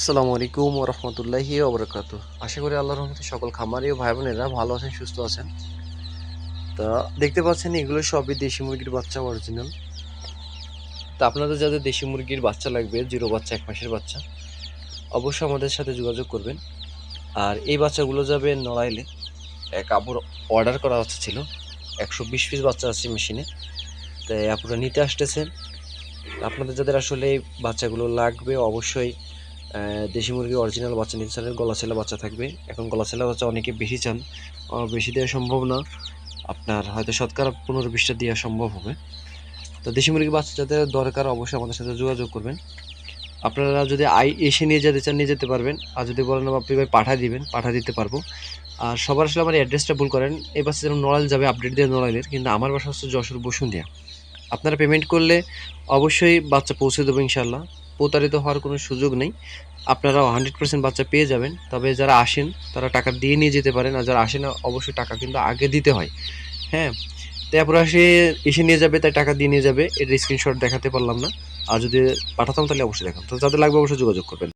আসসালামু আলাইকুম রহমতুল্লাহি ওবরাকাতু। আশা করি আল্লাহর রহমতে সকল খামারি ও ভাই বোনেরা ভালো আছেন, সুস্থ আছেন। তা দেখতে পাচ্ছেন এগুলো সবই দেশি মুরগির বাচ্চা অরিজিনাল তা আপনাদের যাদের দেশি মুরগির বাচ্চা লাগবে, জিরো বাচ্চা, এক মাসের বাচ্চা, অবশ্যই আমাদের সাথে যোগাযোগ করবেন। আর এই বাচ্চাগুলো যাবে নড়াইলে। এক আপুর অর্ডার করা হচ্ছে ছিল। একশো বিশ পিস বাচ্চা আছে মেশিনে তাই আপুরা নিতে আসতেছেন। আপনাদের যাদের আসলে এই বাচ্চাগুলো লাগবে, অবশ্যই দেশি মুরগি অরিজিনাল বাচ্চা নিতে গলা ছেলা বাচ্চা থাকবে। এখন গলা ছেলা বাচ্চা অনেকে বেশি চান। বেশি দেওয়া সম্ভব না। আপনার হয়তো শতকরা পনেরো বিশটা দেওয়া সম্ভব হবে। তো দেশি মুরগি বাচ্চা যাদের দরকার, অবশ্যই আমাদের সাথে যোগাযোগ করবেন। আপনারা যদি আই, এসে নিয়ে যেতে চান, নিয়ে যেতে পারবেন। আর যদি বলেন আপনি ভাই, পাঠা দিবেন, পাঠা দিতে পারব। আর সবার আসলে আমার অ্যাড্রেসটা ভুল করেন। এই বাসে যেমন নড়াইল যাবে আপডেট দিয়ে নড়াইলের। কিন্তু আমার বাসা হচ্ছে যশোর বসুন্ধিয়া। আপনারা পেমেন্ট করলে অবশ্যই বাচ্চা পৌঁছে দেবো ইনশাল্লাহ প্রতারিত হওয়ার কোনো সুযোগ নেই। আপনারা হান্ড্রেড পার্সেন্ট বাচ্চা পেয়ে যাবেন। তবে যারা আসেন, তারা টাকা দিয়ে নিয়ে যেতে পারেন। আর যারা আসেন অবশ্যই টাকা কিন্তু আগে দিতে হয়। হ্যাঁ? তারপর আসে, এসে নিয়ে যাবে, তাই টাকা দিয়ে নিয়ে যাবে। এর স্ক্রিনশট দেখাতে পারলাম না। আর যদি পাঠাতাম, তাহলে অবশ্যই দেখাম তো যাদের লাগবে, অবশ্যই যোগাযোগ করবেন।